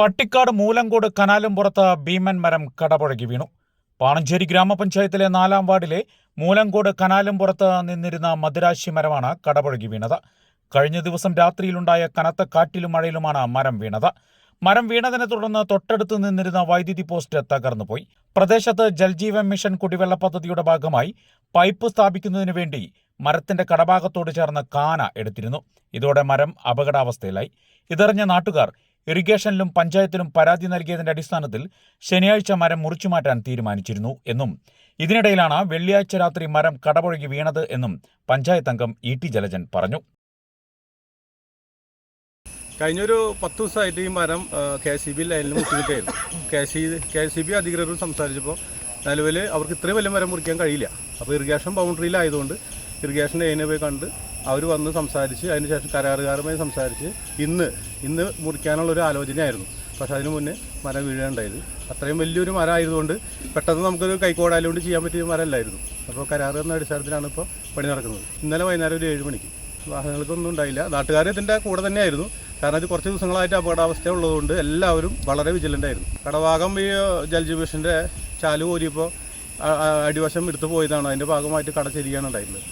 പട്ടിക്കാട് മൂലങ്കോട് കനാലുംപുറത്ത് ഭീമൻ മരം കടപുഴകി വീണു. പാണഞ്ചേരി ഗ്രാമപഞ്ചായത്തിലെ നാലാം വാർഡിലെ മൂലങ്കോട് കനാലുംപുറത്ത് നിന്നിരുന്ന മധുരാശി മരമാണ് കടപുഴകി വീണത്. കഴിഞ്ഞ ദിവസം രാത്രിയിലുണ്ടായ കനത്ത കാറ്റിലും മഴയിലുമാണ് മരം വീണത്. മരം വീണതിനെ തുടർന്ന് തൊട്ടടുത്ത് നിന്നിരുന്ന വൈദ്യുതി പോസ്റ്റ് തകർന്നുപോയി പ്രദേശത്ത് ജൽജീവൻ മിഷൻ കുടിവെള്ള പദ്ധതിയുടെ ഭാഗമായി പൈപ്പ് സ്ഥാപിക്കുന്നതിനു വേണ്ടി മരത്തിന്റെ കടഭാഗത്തോട് ചേർന്ന് കാന എടുത്തിരുന്നു. ഇതോടെ മരം അപകടാവസ്ഥയിലായി. ഇതറിഞ്ഞ നാട്ടുകാർ ഇറിഗേഷനിലും പഞ്ചായത്തിലും പരാതി നൽകിയതിന്റെ അടിസ്ഥാനത്തിൽ ശനിയാഴ്ച മരം മുറിച്ചുമാറ്റാൻ തീരുമാനിച്ചിരുന്നു എന്നും ഇതിനിടയിലാണ് വെള്ളിയാഴ്ച രാത്രി മരം കടപുഴകി വീണത് എന്നും പഞ്ചായത്ത് അംഗം ഇ ടി ജലജൻ പറഞ്ഞു. കഴിഞ്ഞൊരു പത്ത് ദിവസമായിട്ട് ഈ മരം കെ സി ബി ലൈനിൽ മുറിച്ചിട്ടായിരുന്നു K C K C B അധികൃതരും സംസാരിച്ചപ്പോൾ നിലവിൽ അവർക്ക് ഇത്രയും വലിയ മരം മുറിക്കാൻ കഴിയില്ല. അപ്പോൾ ഇറിഗേഷൻ ബൗണ്ടറിയിലായതുകൊണ്ട് ഇറിഗേഷൻ ലൈനെ പോയി കണ്ട് അവർ വന്ന് സംസാരിച്ച് അതിനുശേഷം കരാറുകാരുമായി സംസാരിച്ച് ഇന്ന് ഇന്ന് മുറിക്കാനുള്ള ഒരു ആലോചനയായിരുന്നു. പക്ഷേ അതിന് മുന്നേ മരം വീഴുകയുണ്ടായത് അത്രയും വലിയൊരു മരം ആയതുകൊണ്ട് പെട്ടെന്ന് നമുക്കൊരു കൈക്കോടാലുകൊണ്ട് ചെയ്യാൻ പറ്റിയ മരമല്ലായിരുന്നു. അപ്പോൾ കരാർ എന്ന അടിസ്ഥാനത്തിലാണ് ഇപ്പോൾ പണി നടക്കുന്നത്. ഇന്നലെ വൈകുന്നേരം ഒരു ഏഴ് മണിക്ക്. വാഹനങ്ങൾക്കൊന്നും ഉണ്ടായില്ല. നാട്ടുകാർ ഇതിന്റെ കൂടെ തന്നെയായിരുന്നു. കാരണം ഇത് കുറച്ച് ദിവസങ്ങളായിട്ട് അപകടാവസ്ഥ ഉള്ളതുകൊണ്ട് എല്ലാവരും വളരെ വിജിലന്റായിരുന്നു കടഭാഗം ഈ ജൽജീവിഷന്റെ ചാലു കോരിയപ്പോൾ അടിവശം എടുത്തു പോയതാണ്. അതിന്റെ ഭാഗമായിട്ട് കട ചെരിയാണ് ഉണ്ടായിരുന്നത്.